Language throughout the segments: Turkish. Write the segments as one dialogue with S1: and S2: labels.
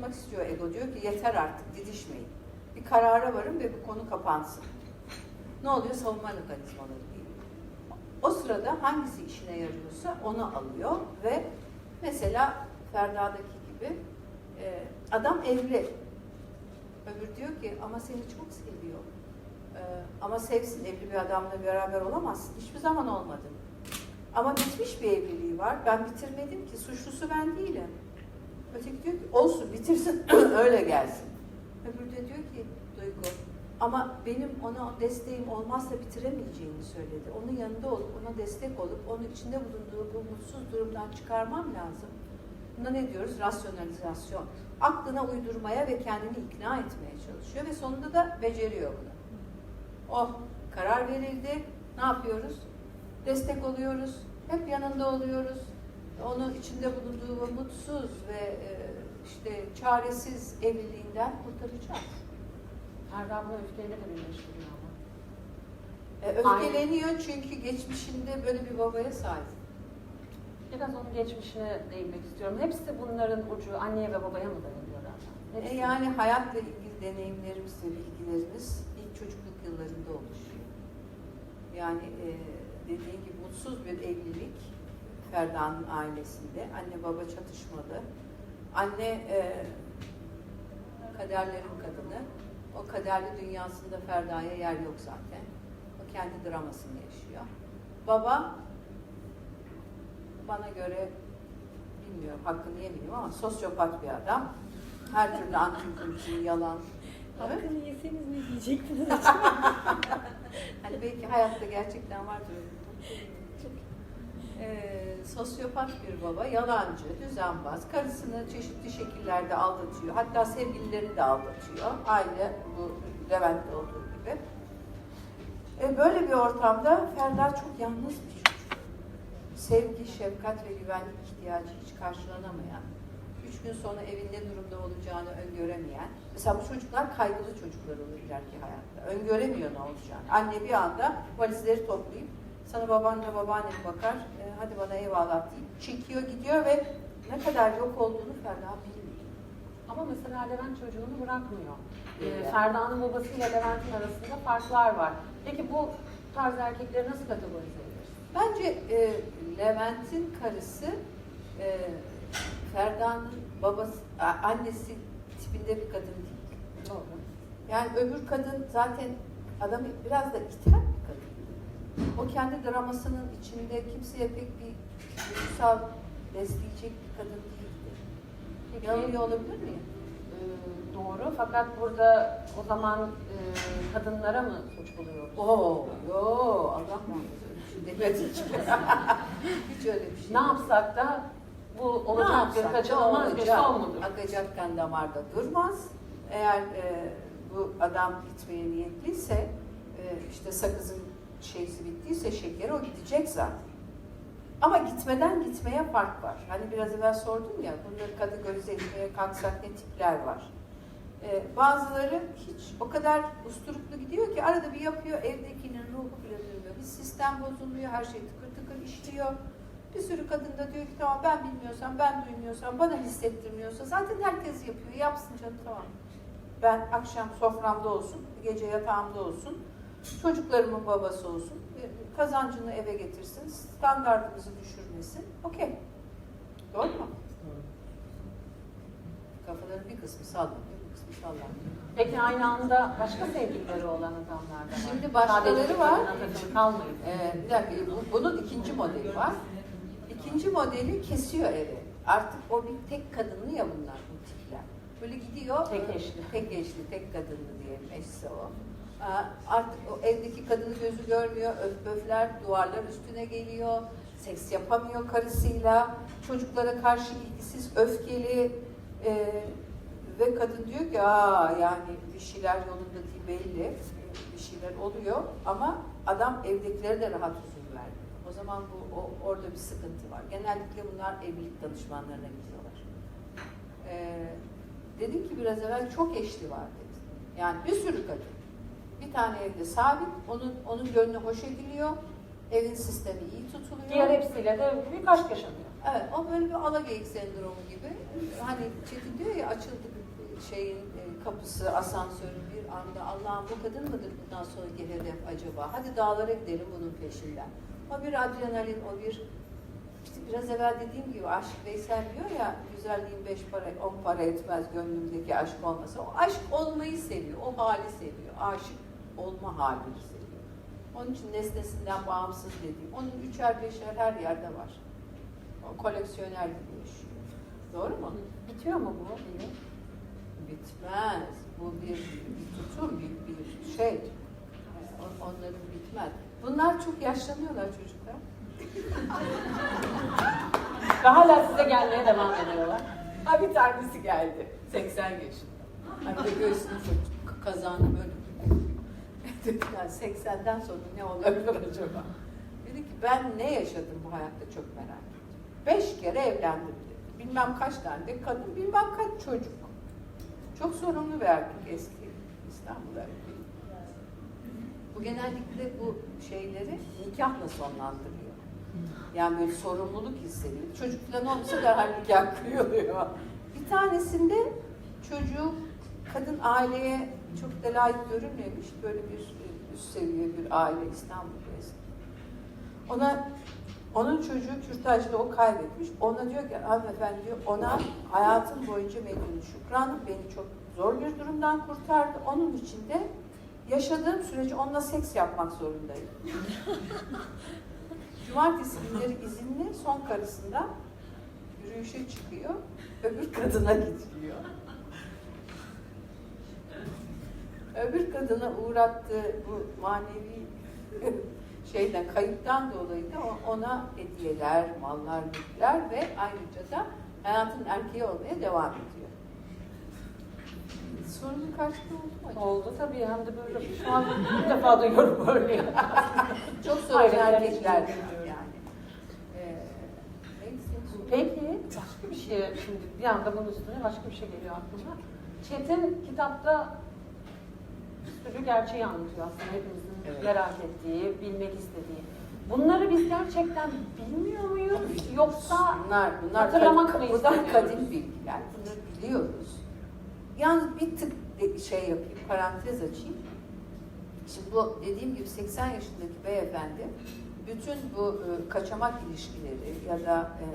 S1: kurtulmak istiyor ego. Diyor ki yeter artık didişmeyin. Bir karara varın ve bu konu kapansın. Ne oluyor? Savunma mekanizmaları değil. O sırada hangisi işine yarıyorsa onu alıyor ve mesela Ferda'daki gibi e, adam evli. Öbür diyor ki ama seni çok seviyor. E, ama sevsin evli bir adamla beraber olamazsın. Hiçbir zaman olmadın. Ama bitmiş bir evliliği var. Ben bitirmedim ki. Suçlusu ben değilim. Öteki diyor ki olsun bitirsin öyle gelsin. Öbürü de diyor ki Duygu ama benim ona desteğim olmazsa bitiremeyeceğini söyledi. Onun yanında olup ona destek olup onu içinde bulunduğu bu mutsuz durumdan çıkarmam lazım. Buna ne diyoruz? Rasyonalizasyon. Aklına uydurmaya ve kendini ikna etmeye çalışıyor ve sonunda da beceriyor bunu. Oh karar verildi. Ne yapıyoruz? Destek oluyoruz. Hep yanında oluyoruz. Onu içinde bulunduğu bu mutsuz ve e, işte çaresiz evliliğinden kurtaracağız.
S2: Ferda bunu öfkeyle de birleştiriyor ama.
S1: E, öfkeleniyor çünkü geçmişinde böyle bir babaya sahip.
S2: Biraz onun geçmişine değinmek istiyorum. Hepsi bunların ucu anneye ve babaya mı dayanıyor zaten?
S1: E, yani hayatla ilgili deneyimlerimiz ve bilgilerimiz ilk çocukluk yıllarında oluşuyor. Yani e, dediğim gibi mutsuz bir evlilik Ferda'nın ailesinde. Anne baba çatışmalı. Anne e, kaderlerin kadını. O kaderli dünyasında Ferda'ya yer yok zaten. O kendi dramasını yaşıyor. Baba bana göre bilmiyorum hakkını yemeyeyim ama sosyopat bir adam. Her türlü antikultur, yalan. Evet.
S3: Hakkını yeseniz ne diyecektiniz?
S1: Hani belki hayatta gerçekten vardır. Ee, sosyopat bir baba, yalancı, düzenbaz, karısını çeşitli şekillerde aldatıyor. Hatta sevgililerini de aldatıyor. Aynı bu Levent'te olduğu gibi. Ee, böyle bir ortamda Ferda çok yalnız bir çocuk. Sevgi, şefkat ve güvenlik ihtiyacı hiç karşılanamayan, üç gün sonra evin ne durumda olacağını öngöremeyen, mesela bu çocuklar kaygılı çocuklar olur ileriki hayatta. Öngöremiyor ne olacağını. Anne bir anda valizleri toplayıp sana babanla babaannen bakar, e, hadi bana eyvallah deyip çekiyor gidiyor ve ne kadar yok olduğunu Ferda bilmiyor.
S2: Ama mesela Levent çocuğunu bırakmıyor. Ee. Ferda'nın babasıyla Levent'in arasında farklar var. Peki bu tarz erkekleri nasıl kategorize ederiz?
S1: Bence e, Levent'in karısı e, Ferda'nın babası, a- annesi tipinde bir kadın değil.
S2: Doğru.
S1: Yani öbür kadın zaten adamı biraz da iter bir kadın. O kendi dramasının içinde kimseye pek bir duygusal besleyecek bir kadın değildi.
S2: Peki,
S1: Yanılıyor olabilir miyim?
S2: e, doğru. Fakat burada o zaman e, kadınlara mı suç buluyoruz?
S1: Oo, yo, Allah muhafaza demedi hiç. hiç öyle bir şey.
S2: Ne yapsak da bu olacak bir kaçınılmaz bir son mudur?
S1: Akacak kan damarda durmaz. Eğer e, bu adam gitmeye niyetliyse, e, işte sakızın şeysi bittiyse şekeri o gidecek zaten. Ama gitmeden gitmeye fark var. Hani biraz evvel sordum ya, bunları kategorize etmeye kalksak ne tipler var? E, bazıları hiç o kadar usturuplu gidiyor ki arada bir yapıyor, evdekinin ruhu bile duymuyor. Bir sistem bozuluyor, her şey tıkır tıkır işliyor. Bir sürü kadın da diyor ki tamam ben bilmiyorsam, ben duymuyorsam, bana hissettirmiyorsa zaten herkes yapıyor. Yapsın canım tamam. Ben akşam soframda olsun, gece yatağımda olsun, çocuklarımın babası olsun, kazancını eve getirsin, standartımızı düşürmesin. Okey. Doğru mu? Kafaların bir kısmı sallanıyor, bir kısmı sallanmıyor.
S2: Peki aynı anda başka sevgilileri olan adamlar da var.
S1: Şimdi başkaları
S2: Sadece
S1: var.
S2: kadına takılı kalmayın.
S1: Ee, bir dakika, bu- bunun ikinci modeli var. İkinci modeli kesiyor evi. Artık o bir tek kadınlı ya bunlar bu tipler. Böyle gidiyor.
S2: Tek eşli.
S1: Tek eşli, tek kadınlı diyelim eşse o. Aa, Artık o evdeki kadını gözü görmüyor, öf öfler, duvarlar üstüne geliyor, seks yapamıyor karısıyla, çocuklara karşı ilgisiz, öfkeli ee, ve kadın diyor ki aa yani bir şeyler yolunda değil belli, bir şeyler oluyor ama adam evdekilere de rahat huzur vermiyor. O zaman bu o, orada bir sıkıntı var. Genellikle bunlar evlilik danışmanlarına gidiyorlar. Ee, dedim ki biraz evvel çok eşli var dedi. Yani bir sürü kadın. Bir tane evde sabit, onun onun gönlü hoş ediliyor, evin sistemi iyi tutuluyor.
S2: Diğer hepsiyle de büyük aşk yaşanıyor.
S1: Evet, o böyle bir alageyik sendromu gibi. Hani Çetin diyor ya açıldı şeyin e, kapısı, asansörün bir anda Allah'ım bu kadın mıdır bundan sonraki hedef acaba? Hadi dağlara gidelim bunun peşinden. O bir adrenalin, o bir işte biraz evvel dediğim gibi aşk Veysel diyor ya güzelliğin beş para, on para etmez gönlümdeki aşk olmasa. O aşk olmayı seviyor, o hali seviyor. Aşık olma halini seviyor. Onun için nesnesinden bağımsız dediğim. Onun üçer beşer her yerde var. O koleksiyoner gibi yaşıyor. Doğru mu?
S2: Bitiyor mu bu?
S1: Bitmez. Bu bir, bir tutum, bir, bir şey. On- Onların bitmez. Bunlar çok yaşlanıyorlar çocuklar.
S2: Ve hala size gelmeye devam ediyorlar.
S1: Ha bir tanesi geldi. 80 yaşında. Hani de göğsünü çok kazandı böyle. Dediler 80'den sonra ne olabilir acaba? Dedi ki ben ne yaşadım bu hayatta çok merak ettim. Beş kere evlendim dedi. Bilmem kaç tane de kadın, bilmem kaç çocuk. Çok sorumlu bir erkek eski İstanbul erkeği. Bu genellikle bu şeyleri nikahla sonlandırıyor. Yani böyle sorumluluk hissediyor. Çocuk falan olmasa derhal nikah kıyılıyor. Bir tanesinde çocuğu kadın aileye çok da layık görünmemiş. Böyle bir üst seviye bir aile İstanbul'da eski. Ona onun çocuğu kürtajda o kaybetmiş. Ona diyor ki hanımefendi diyor ona hayatım boyunca medyunu Şükran beni çok zor bir durumdan kurtardı. Onun için de yaşadığım sürece onunla seks yapmak zorundayım. Cumartesi günleri izinli son karısından yürüyüşe çıkıyor. Öbür kadına gidiyor. Öbür kadına uğrattığı bu manevi şeyden, kayıptan dolayı da ona hediyeler, mallar, mülkler ve ayrıca da hayatın erkeği olmaya devam ediyor. Sorunun karşılığı oldu mu acaba?
S2: Oldu tabii hem de böyle şu an ilk defa duyuyorum böyle.
S1: Çok sorun
S2: Aileler
S1: erkekler yani. Ee,
S2: Peki başka bir şey şimdi bir anda bunun üstüne başka bir şey geliyor aklıma. Çetin kitapta bir sürü gerçeği anlatıyor aslında hepimizin
S1: Evet.
S2: merak ettiği, bilmek istediği. Bunları biz gerçekten bilmiyor muyuz yoksa
S1: bunlar bunlar
S2: hatırlamak mı
S1: bunlar kadim bilgiler. Bunları biliyoruz. Yalnız bir tık şey yapayım, parantez açayım. Şimdi bu dediğim gibi 80 yaşındaki beyefendi bütün bu e, kaçamak ilişkileri ya da e,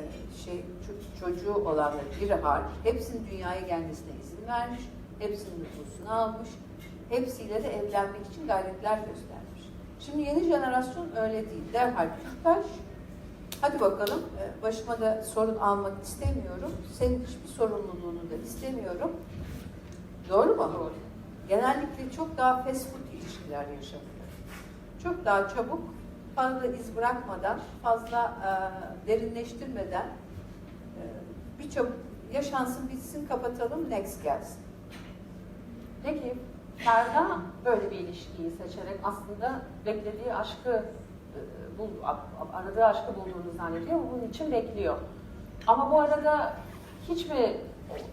S1: şey ço- çocuğu olanları bir hal hepsinin dünyaya gelmesine izin vermiş. Hepsinin nüfusunu almış. Hepsiyle de evlenmek için gayretler göstermiş. Şimdi yeni jenerasyon öyle değil. Derhal kürtaj, Hadi bakalım, e, başıma da sorun almak istemiyorum. Senin hiçbir sorumluluğunu da istemiyorum. Doğru mu?
S2: Doğru.
S1: Genellikle çok daha fast food ilişkiler yaşanıyor. Çok daha çabuk, fazla iz bırakmadan, fazla e, derinleştirmeden e, birçok yaşansın, bitsin, kapatalım, next gelsin.
S2: Peki Ferda böyle bir ilişkiyi seçerek aslında beklediği aşkı e, bul, aradığı aşkı bulduğunu zannediyor. Bunun için bekliyor. Ama bu arada hiç mi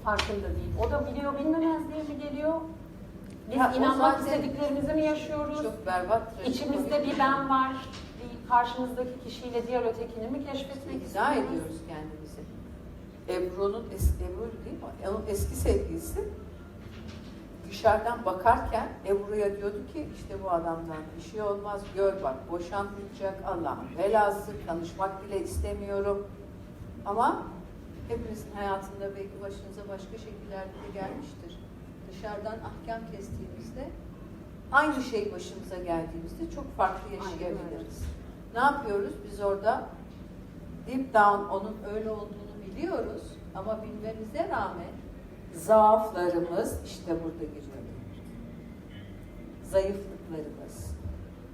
S2: farkında değil? O da biliyor bilmemezliğe mi geliyor? Biz
S1: Ya
S2: inanmak istediklerimizi mi yaşıyoruz?
S1: Çok berbat.
S2: İçimizde bir ben var. Bir karşımızdaki kişiyle diğer ötekini mi keşfetmek istiyoruz?
S1: ediyoruz kendimizi. Ebru'nun eski Ebru değil mi? Onun eski sevgilisi dışarıdan bakarken Ebru'ya diyordu ki işte bu adamdan bir şey olmaz gör bak boşanmayacak Allah'ın belası tanışmak bile istemiyorum. Ama hepinizin hayatında belki başınıza başka şekillerde de gelmiştir. Dışarıdan ahkam kestiğimizde aynı şey başımıza geldiğimizde çok farklı yaşayabiliriz. Ne yapıyoruz? Biz orada deep down onun öyle olduğunu biliyoruz ama bilmemize rağmen zaaflarımız işte burada giriyor. Zayıflıklarımız.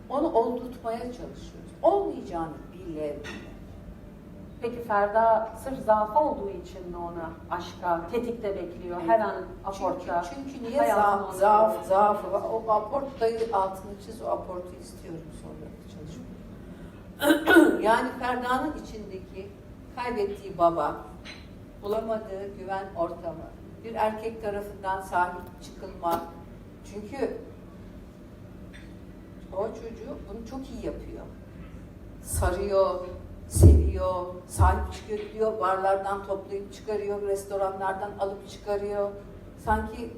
S1: Onu oldurtmaya çalışıyoruz. Olmayacağını bile bile.
S2: Peki Ferda sırf zaafı olduğu için mi ona aşka, tetikte bekliyor her an aportta?
S1: Çünkü, çünkü niye zaaf, zaaf, zaafı var? O aportayı altını çiz, o aportu istiyorum sonra çalışma. yani Ferda'nın içindeki kaybettiği baba, bulamadığı güven ortamı, bir erkek tarafından sahip çıkılma. Çünkü o çocuğu bunu çok iyi yapıyor. Sarıyor, seviyor, sahip çıkıyor diyor, barlardan toplayıp çıkarıyor, restoranlardan alıp çıkarıyor. Sanki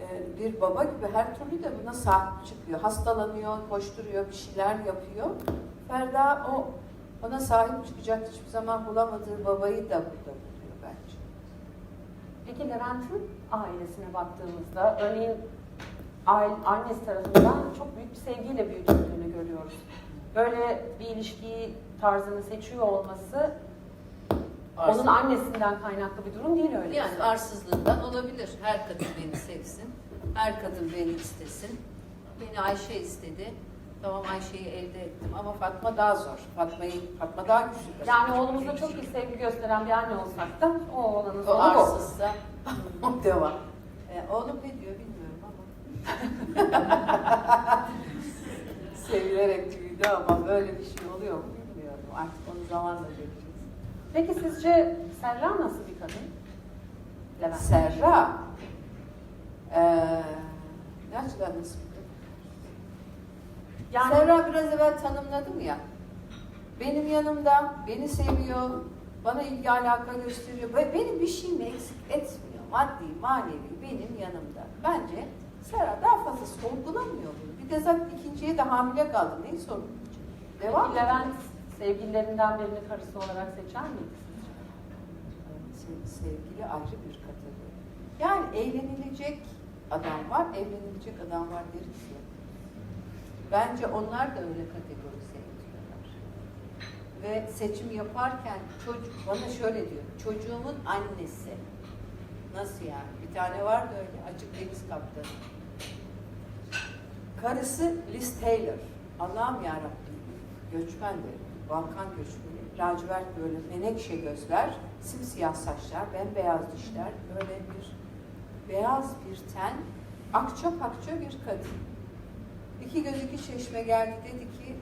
S1: e, bir baba gibi her türlü de buna sahip çıkıyor. Hastalanıyor, koşturuyor, bir şeyler yapıyor. Ferda o ona sahip çıkacak hiçbir zaman bulamadığı babayı da bence.
S2: Peki Levent'in ailesine baktığımızda örneğin annesi tarafından çok büyük bir sevgiyle büyütüldüğünü görüyoruz. Böyle bir ilişkiyi tarzını seçiyor olması onun annesinden kaynaklı bir durum değil öyle.
S1: Yani arsızlığından olabilir. Her kadın beni sevsin. Her kadın beni istesin. Beni Ayşe istedi. Tamam Ayşe'yi elde ettim ama Fatma daha zor. Fatma'yı Fatma daha güçlü.
S2: Yani oğlumuza çok iyi sevgi gösteren bir anne olsak da o oğlanın
S1: o
S2: sonu bu.
S1: arsızsa devam. E, oğlum ne diyor bilmiyorum ama. Sevilerek büyüdü ama böyle bir şey oluyor mu bilmiyorum. Artık onu zamanla göreceğiz.
S2: Peki sizce Serra nasıl bir kadın? Levent.
S1: Serra. Eee ne açıdan nasıl bir kadın?
S2: Yani
S1: Serra biraz evvel tanımladım ya. Benim yanımda, beni seviyor, bana ilgi alaka gösteriyor ve benim bir şeyimi eksik etmiyor. Maddi, manevi benim yanımda. Bence Serra daha fazla sorgulamıyor bunu. Bir de zaten ikinciye de hamile kaldı. Neyi sorgulayacak? Devam
S2: Peki Levent sevgililerinden birini karısı olarak seçer miydi sizce?
S1: Se- sevgili ayrı bir kategori. Yani eğlenilecek adam var, evlenilecek adam var deriz ya. Bence onlar da öyle kategorize ediyorlar. Ve seçim yaparken çocuk bana şöyle diyor. Çocuğumun annesi. Nasıl yani? Bir tane var da öyle açık deniz kaptanı. Karısı Liz Taylor. Allah'ım yarabbim. Göçmen de. Balkan göçmeni. Lacivert böyle menekşe gözler. Simsiyah saçlar. Bembeyaz dişler. Böyle bir beyaz bir ten. Akça pakça bir kadın. İki göz iki çeşme geldi. Dedi ki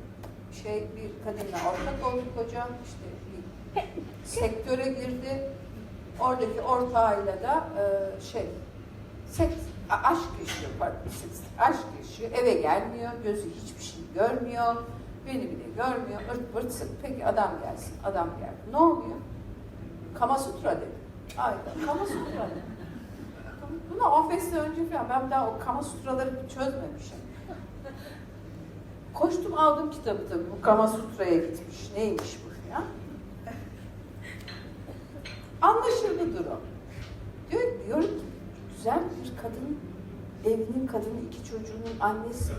S1: şey bir kadınla ortak olduk hocam. İşte bir sektöre girdi. Oradaki ortağıyla da e, şey seks, aşk yaşıyor pardon seks, aşk yaşıyor eve gelmiyor gözü hiçbir şey görmüyor beni bile görmüyor. Irt pırt sık peki adam gelsin adam geldi. Ne oluyor? Kama Sutra dedi. Ayda Kama Sutra. Dedi 10 sene önce falan ben daha o Kama Sutraları çözmemişim Koştum aldım kitabı tabii. Bu Kama Sutra'ya gitmiş. Neymiş bu ya? Anlaşıldı durum. Diyor, diyorum ki güzel bir kadın, evinin kadını, iki çocuğunun annesi.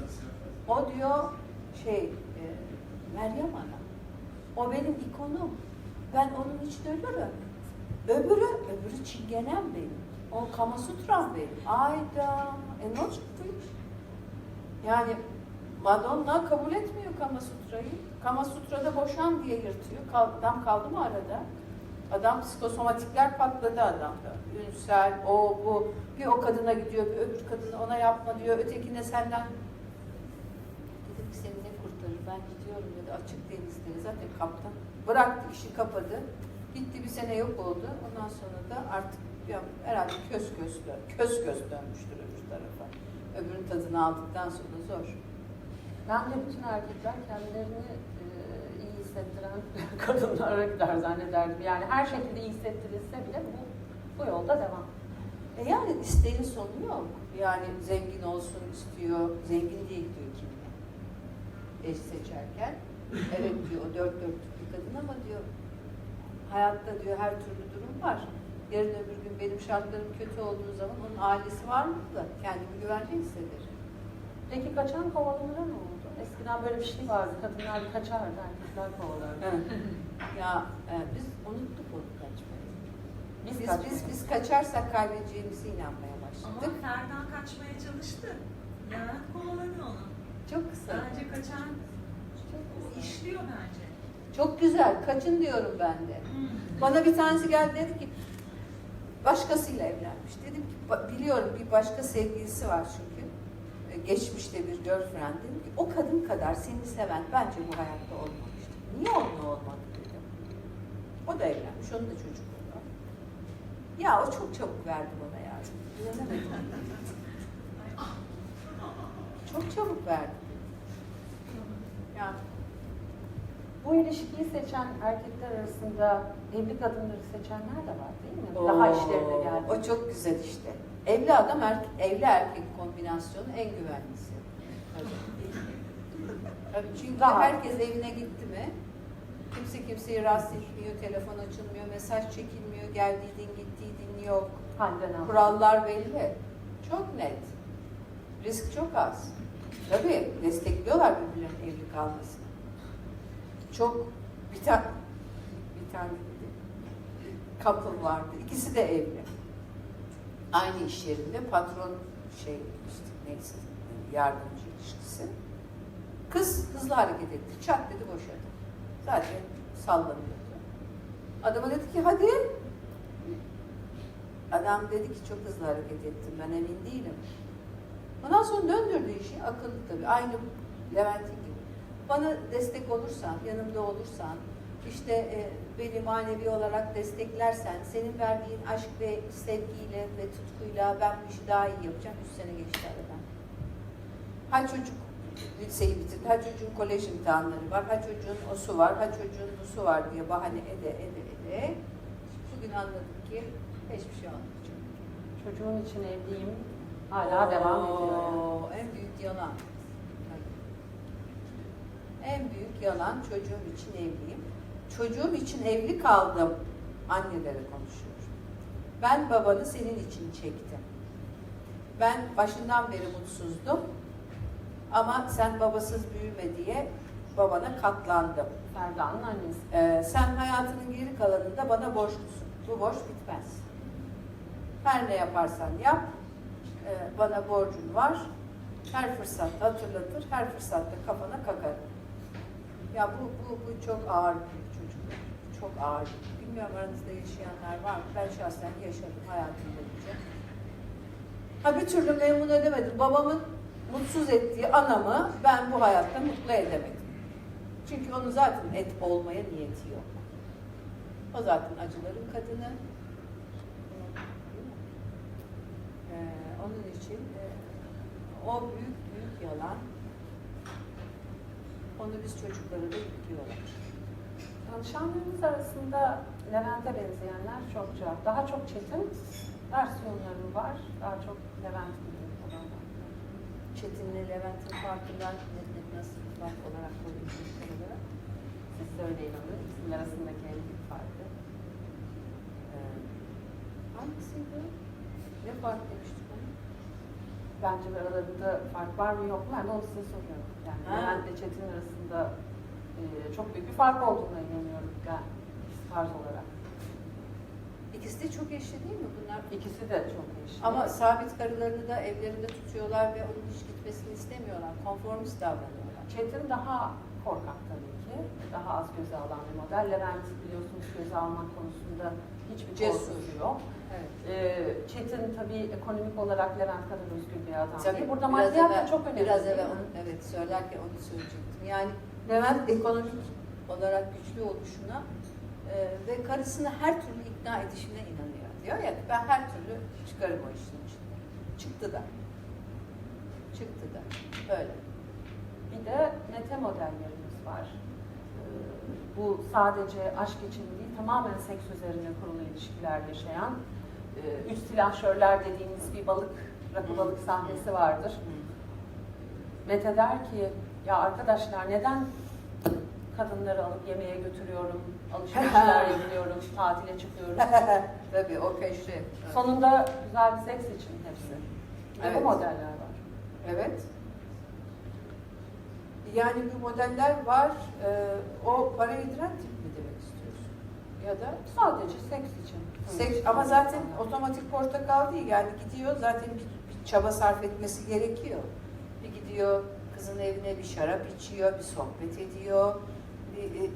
S1: O diyor şey, e, Meryem Ana. O benim ikonum. Ben onun için ölürüm. Öbürü, öbürü çingenem benim. O Kama Sutram benim. Ayda. E ne olacak? Yani Madonna kabul etmiyor Kama Sutra'yı. Kama Sutra'da boşan diye yırtıyor. Adam kaldı mı arada? Adam psikosomatikler patladı adamda. Ünsel, o bu. Bir o kadına gidiyor, bir öbür kadına ona yapma diyor. Ötekine senden. Dedim ki seni ne kurtarır? Ben gidiyorum dedi açık denizlere. Zaten kaptan. Bıraktı işi kapadı. Gitti bir sene yok oldu. Ondan sonra da artık ya, herhalde köz köz, köz köz dönmüştür öbür tarafa. Öbürün tadını aldıktan sonra zor.
S2: Bence bütün erkekler kendilerini e, iyi hissettiren kadınlara gider zannederdim. Yani her şekilde iyi hissettirilse bile bu, bu yolda devam.
S1: E yani isteğin sonu yok. Yani zengin olsun istiyor, zengin değil diyor kimine. Eş seçerken. Evet diyor o dört dörtlük bir kadın ama diyor hayatta diyor her türlü durum var. Yarın öbür gün benim şartlarım kötü olduğu zaman onun ailesi var mı da kendimi güvence hissederim.
S2: Peki kaçan kovalanıra ne oldu? Eskiden böyle bir şey vardı. Kadınlar bir kaçardı, erkekler kovalardı.
S1: ya e, biz unuttuk onu kaçmayı.
S2: Biz,
S1: Biz,
S2: kaçmayı.
S1: biz, biz kaçarsak kaybedeceğimize inanmaya
S4: Ama
S1: başladık.
S4: Ferda kaçmaya çalıştı. Levent kovaladı onu.
S1: Çok kısa.
S4: Bence kaçan o işliyor bence.
S1: Çok güzel. Kaçın diyorum ben de. Bana bir tanesi geldi dedi ki başkasıyla evlenmiş. Dedim ki "Ba- biliyorum bir başka sevgilisi var çünkü. E, Geçmişte bir girlfriend. O kadın kadar seni seven bence bu hayatta olmamıştır. Niye onunla olmadı dedim. O da evlenmiş. Onun da çocukları var. Ya o çok çabuk verdi bana ya. Güvenemedim. çok çabuk verdi. Ya bu
S2: ilişkiyi seçen erkekler arasında evli kadınları seçenler de var değil mi?
S1: Oo,
S2: Daha işlerine geldi.
S1: O çok güzel işte. Evli adam, erkek, evli erkek kombinasyonu en güvenlisi. Tabii çünkü
S2: Rahat.
S1: herkes evine gitti mi kimse kimseyi rahatsız etmiyor, telefon açılmıyor, mesaj çekilmiyor, geldiğin gittiğin yok.
S2: Halden al.
S1: Kurallar belli. Çok net. Risk çok az. Tabii destekliyorlar birbirlerinin evli kalmasını. Çok bir tane bir tane couple vardı. İkisi de evli. Aynı iş yerinde patron şey işte neyse yardımcı. Kız hızlı hareket etti. Çat dedi boşadı. Zaten sallanıyordu. Adama dedi ki hadi Adam dedi ki çok hızlı hareket ettim ben emin değilim. Ondan sonra döndürdü işi akıllı tabii aynı Levent'in gibi. Bana destek olursan, yanımda olursan, işte e, beni manevi olarak desteklersen, senin verdiğin aşk ve sevgiyle ve tutkuyla ben bu işi daha iyi yapacağım. Üç sene geçti aradan. Ha çocuk liseyi bitirdi, ha çocuğun kolej imtihanları var, ha çocuğun o su var, ha çocuğun bu su var diye bahane ede ede ede. Bugün anladım ki hiçbir şey olmayacak.
S2: Çocuğun için evliyim. Hala devam ediyor. yani.
S1: Oo, En büyük yalan. En büyük yalan çocuğum için evliyim. Çocuğum için evli kaldım. Annelere konuşuyorum. Ben babanı senin için çektim. Ben başından beri mutsuzdum. Ama sen babasız büyüme diye babana katlandım.
S2: Ferda'nın annesi.
S1: Ee, sen hayatının geri kalanında bana borçlusun. Bu borç bitmez. Her ne yaparsan yap, e, bana borcun var. Her fırsatta hatırlatır, her fırsatta kafana kakar. Ya bu, bu, bu çok ağır bir çocuk. Çok ağır. Bilmiyorum aranızda yaşayanlar var mı? Ben şahsen yaşadım hayatım boyunca. Ha bir türlü memnun edemedim. Babamın mutsuz ettiği anamı ben bu hayatta mutlu edemedim. Çünkü onun zaten et olmaya niyeti yok. O zaten acıların kadını. Ee, onun için e, o büyük büyük yalan. Onu biz çocuklara da yüklüyorlar.
S2: Danışanlarımız arasında Levent'e benzeyenler çokça. Daha çok Çetin versiyonları var. Daha çok Levent gibi.
S1: Çetin'le Levent'in farkından nasıl fark olarak koyduğunuz olarak.
S2: Siz söyleyin onu. İkisinin arasındaki en büyük farkı.
S1: Ee, hangisiydi? Ne fark demiştik onu?
S2: Bence aralarında fark var mı yok mu? Ben de onu size soruyorum. Yani
S1: Ha.
S2: Levent ile Çetin arasında e, çok büyük bir fark olduğuna inanıyorum ben tarz olarak.
S1: İkisi de çok eşli değil mi bunlar?
S2: İkisi de çok eşit.
S1: Ama sabit karılarını da evlerinde tutuyorlar ve onun hiç gitmesini istemiyorlar. Konformist davranıyorlar.
S2: Çetin daha korkak tabii ki. Daha az göze alan bir model. Levent biliyorsunuz göze almak konusunda hiçbir
S1: Cesur.
S2: yok.
S1: Evet.
S2: Ee, Çetin tabii ekonomik olarak Levent kadar özgür bir adam
S1: Tabii
S2: değil. Burada maddiyat da çok önemli.
S1: Biraz evvel onu, evet söylerken onu söyleyecektim. Yani Levent ekonomik olarak güçlü oluşuna ve karısını her türlü ikna edişine inanıyor. Diyor ya ben her türlü çıkarım o işin içinde. Çıktı da. Çıktı da. Öyle.
S2: Bir de mete modellerimiz var. Ee, Bu sadece aşk için değil, tamamen seks üzerine kurulu ilişkiler yaşayan, e, üç silahşörler dediğimiz bir balık, rakı balık sahnesi vardır. Mete der ki, ya arkadaşlar neden kadınları alıp yemeğe götürüyorum, alışverişler yapıyorum, tatile çıkıyoruz.
S1: Tabii o peşri. Evet.
S2: Sonunda güzel bir seks için hepsi.
S1: Evet.
S2: bu modeller var.
S1: Evet. Yani bu modeller var. Ee, o para yediren tip mi demek istiyorsun? Ya da
S2: Sadece seks için.
S1: Seks, ama zaten otomatik portakal değil yani gidiyor zaten bir, bir çaba sarf etmesi gerekiyor. Bir gidiyor kızın evine bir şarap içiyor, bir sohbet ediyor,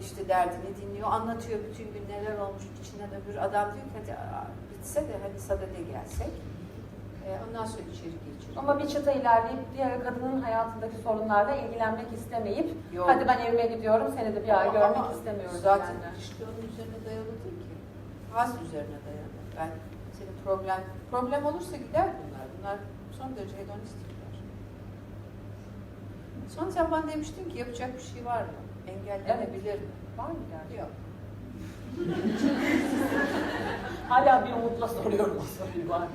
S1: işte derdini dinliyor, anlatıyor bütün gün neler olmuş içinden öbür adam diyor ki hadi bitse de hadi sadede gelsek. E, ondan sonra içeri geçiriyor.
S2: Ama bir çıta ilerleyip diğer kadının hayatındaki sorunlarla ilgilenmek istemeyip
S1: Yok.
S2: hadi ben evime gidiyorum seni de bir ay
S1: Ama-
S2: görmek
S1: ama
S2: istemiyoruz
S1: Zaten
S2: diyenler.
S1: ilişki onun üzerine dayalı değil ki. Haz üzerine dayalı. Ben senin problem problem olursa gider bunlar. Bunlar son derece hedonist tipler. Sonra sen bana demiştin ki yapacak bir şey var mı? Engellenebilir mi?
S2: Var mı gerçekten?
S1: Yok.
S2: Hala bir umutla soruyorum o soruyu var.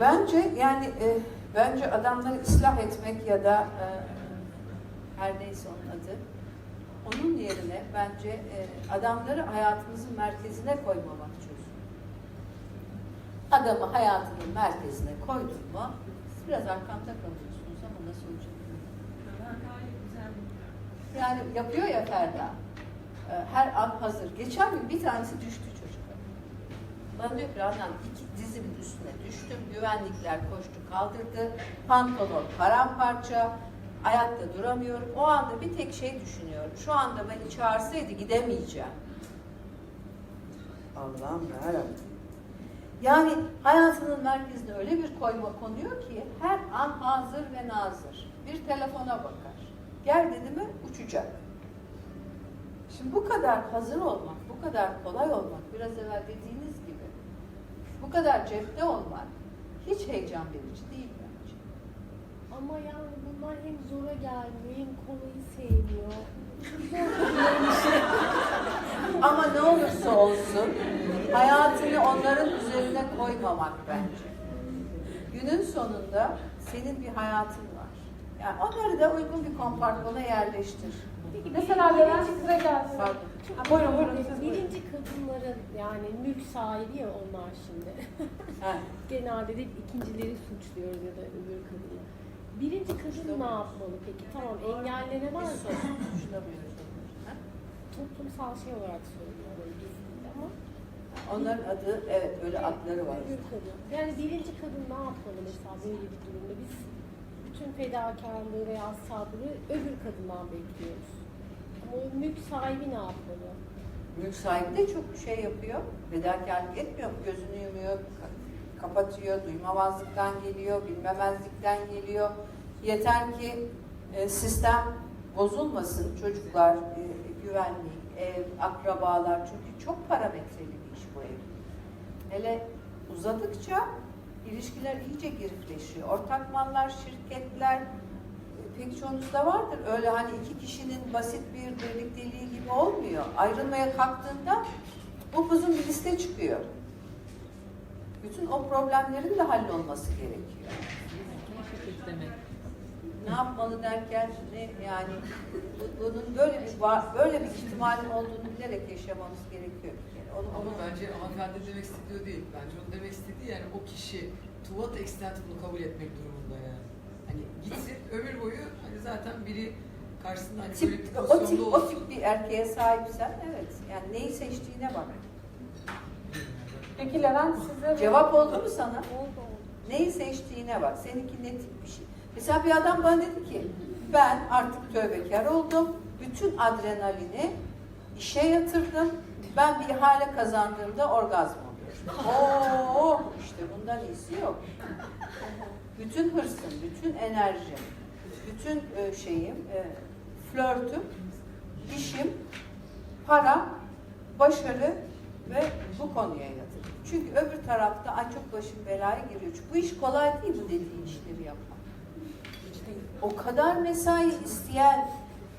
S1: Bence yani e, bence adamları ıslah etmek ya da e, her neyse onun adı onun yerine bence e, adamları hayatımızın merkezine koymamak çözüm. Adamı hayatının merkezine koydun mu biraz arkamda kalıyorsunuz ama nasıl olacak?
S4: Daha gayet güzel.
S1: Yani yapıyor ya Ferda. e, Her an hazır. Geçen gün bir tanesi düştü çocuklar. Bana diyor ki Adnan iki dizimin üstüne düştüm. Güvenlikler koştu kaldırdı. Pantolon paramparça. Ayakta duramıyorum. O anda bir tek şey düşünüyorum. Şu anda beni çağırsaydı gidemeyeceğim. Allah'ım yarabbim. Yani hayatının merkezine öyle bir koyma konuyor ki her an hazır ve nazır. Bir telefona bakar. Gel dedi mi uçacak. Şimdi bu kadar hazır olmak, bu kadar kolay olmak, biraz evvel dediğiniz gibi bu kadar cepte olmak hiç heyecan verici değil bence.
S3: Ama yani bunlar hem zora gelmiyor hem kolayı sevmiyor.
S1: Ama ne olursa olsun hayatını onların üzerine koymamak bence. Günün sonunda senin bir hayatın var. Yani onları da uygun bir kompartmana yerleştir.
S2: Mesela Levent size gelsin.
S1: Pardon.
S2: Ha, buyurun buyurun siz buyurun.
S3: Birinci kadınların yani mülk sahibi ya onlar şimdi.
S1: Ha.
S3: Genelde de ikincileri suçluyoruz ya da öbür kadını. Birinci kadın ne yapmalı peki? Tamam
S1: onları. Ha?
S3: toplumsal şey olarak söylüyorum ama
S1: Onların adı evet öyle adları var.
S3: öbür kadın. Yani birinci kadın ne yapmalı mesela böyle bir durumda? Biz bütün fedakarlığı veya sabrı öbür kadından bekliyoruz. Ama mülk sahibi ne yapmalı?
S1: Mülk sahibi de çok şey yapıyor. Fedakarlık etmiyor. Gözünü yumuyor, ka- kapatıyor, duymamazlıktan geliyor, bilmemezlikten geliyor. Yeter ki e, sistem bozulmasın. Çocuklar, e, güvenlik, ev, akrabalar. Çünkü çok parametreli bir iş bu ev. Hele uzadıkça ilişkiler iyice girifleşiyor. Ortak mallar, şirketler, pek çoğunuzda vardır. Öyle hani iki kişinin basit bir birlikteliği gibi olmuyor. Ayrılmaya kalktığında bu uzun bir liste çıkıyor. Bütün o problemlerin de hallolması gerekiyor. Ne yapmalı derken ne yani bu- bunun böyle bir böyle bir ihtimalin olduğunu bilerek yaşamamız gerekiyor
S5: Ama bence hanımefendi demek istediği o değil. Bence onu demek istediği yani o kişi to what extent bunu kabul etmek durumunda yani. Hani gitsin ömür boyu hani zaten biri karşısında hani böyle bir
S1: tip, o tip, o
S5: olsun.
S1: tip bir erkeğe sahipsen evet. Yani neyi seçtiğine bak.
S2: Peki Levent size
S1: Cevap oldu mu sana?
S3: Oldu oldu.
S1: Neyi seçtiğine bak. Seninki ne tip bir şey. Mesela bir adam bana dedi ki ben artık tövbekar oldum. Bütün adrenalini işe yatırdım. Ben bir hale kazandığımda orgazm oluyorum. Oo, işte bundan iyisi yok. Bütün hırsım, bütün enerjim, bütün e, şeyim, e, flörtüm, işim, para, başarı ve bu konuya yatırdım. Çünkü öbür tarafta ay çok başım belaya giriyor. Çünkü bu iş kolay değil bu dediğin işleri yapmak. O kadar mesai isteyen,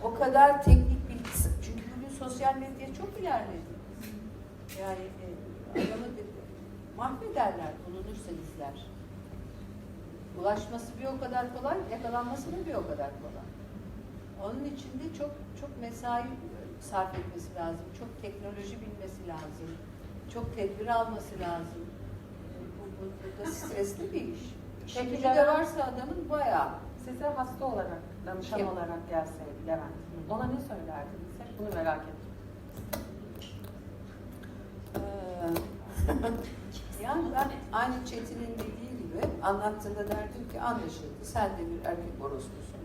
S1: o kadar teknik bilgisi. Çünkü bugün sosyal medya çok ilerledi. Yani e, adamı de- mahvederler, bulunursa izler. Ulaşması bir o kadar kolay, yakalanması da bir o kadar kolay. Onun için de çok çok mesai sarf etmesi lazım, çok teknoloji bilmesi lazım, çok tedbir alması lazım. Bu, bu, bu da stresli bir iş. Şekli de varsa adamın bayağı.
S2: size hasta olarak, danışan
S1: Kim?
S2: olarak gelseydi Levent, ona ne söylerdiniz? Hep bunu merak ettim.
S1: Ee, yani ben aynı Çetin'in dediği gibi anlattığında derdim ki anlaşıldı sen de bir erkek orospusun.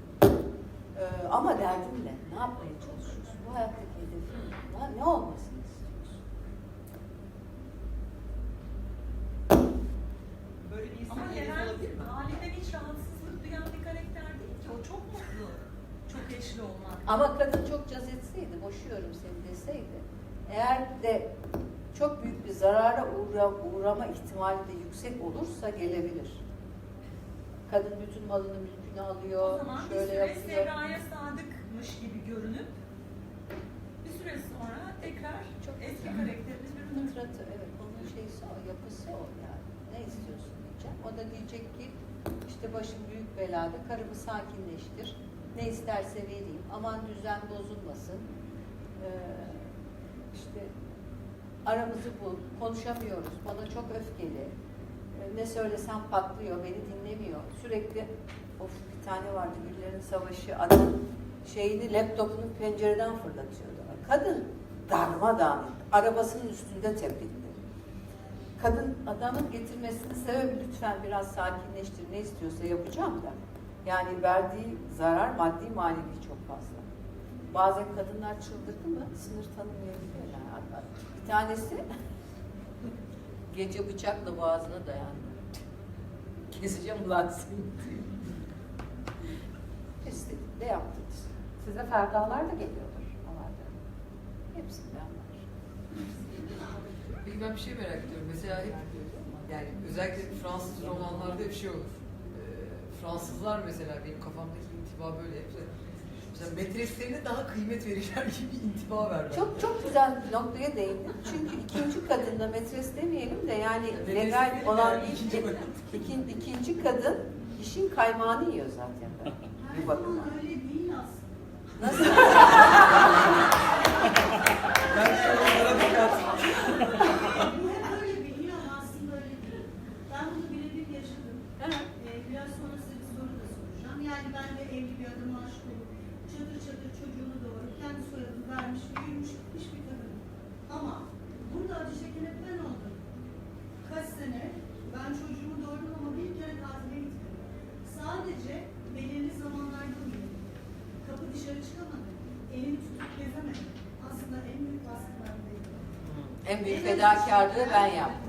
S1: Ee, ama derdin ne? Ne yapmaya çalışıyorsun? Bu hayattaki hedefin ne? Ne olmasını istiyorsun?
S5: Böyle bir insan
S4: Ama Levent halinden hiç rahatsızlık duyan bir karakter değil ki. O çok mutlu. Çok eşli olmak.
S1: Ama kadın çok caz etseydi, boşuyorum seni deseydi, eğer de çok büyük bir zarara uğra, uğrama ihtimali de yüksek olursa gelebilir. Kadın bütün malını mülkünü alıyor,
S4: O zaman bir
S1: şöyle
S4: süre
S1: yapıyor.
S4: Sevra'ya sadıkmış gibi görünüp bir süre sonra tekrar çok eski karakterimiz bir
S1: Fıtratı, evet onun şeysi o, yapısı o yani. Ne istiyorsun diyeceğim. O da diyecek ki işte başım büyük belada, karımı sakinleştir. Ne isterse vereyim. Aman düzen bozulmasın. Ee, işte aramızı bul, konuşamıyoruz. Bana çok öfkeli. Ee, ne söylesem patlıyor, beni dinlemiyor. Sürekli of bir tane vardı Güllerin Savaşı adam şeyini laptopunu pencereden fırlatıyordu. Kadın darmadağın arabasının üstünde tepkili. Kadın adamın getirmesinin sebebi lütfen biraz sakinleştir ne istiyorsa yapacağım da. Yani verdiği zarar maddi manevi çok fazla. Bazen kadınlar çıldırdı mı sınır tanımayabiliyor yani. Bir tanesi gece bıçakla boğazına dayandı. Keseceğim ulan seni diyor. İstedik de yaptık.
S2: Size ferdalar da geliyordur. herhalde.
S1: Hepsinden var.
S5: Peki ben bir şey merak ediyorum. Mesela hep yani özellikle Fransız romanlarda hep şey olur. Ee, Fransızlar mesela benim kafamdaki intiba böyle hep. Mesela metreslerine daha kıymet verirler gibi bir intiba ver bende.
S1: Çok çok güzel bir noktaya değindin. Çünkü ikinci kadında metres demeyelim de yani legal olan
S5: yani, ikinci kadın.
S1: ikinci, ikinci kadın işin kaymağını yiyor zaten. Bir bakıma.
S6: öyle değil aslında.
S1: Nasıl?
S5: Ben şu onlara dikkat.
S6: Bu hep öyle biliniyor ama aslında öyle değil. Ben bunu birebir yaşadım. Ee, biraz sonra size bir soru da soracağım. Yani ben de evli bir adama aşık olup çadır çadır çocuğunu doğurup kendi soyadını vermiş ve yürümüş gitmiş bir kadınım. Ama burada acı çeken hep ben oldum. Kaç sene ben çocuğumu doğurdum ama bir kere tatile gitmedim. Sadece belirli zamanlarda uyudum. Kapı dışarı çıkamadım. Elini tutup gezemedim. Aslında en büyük baskı bendeydi.
S1: En büyük fedakarlığı ben yaptım.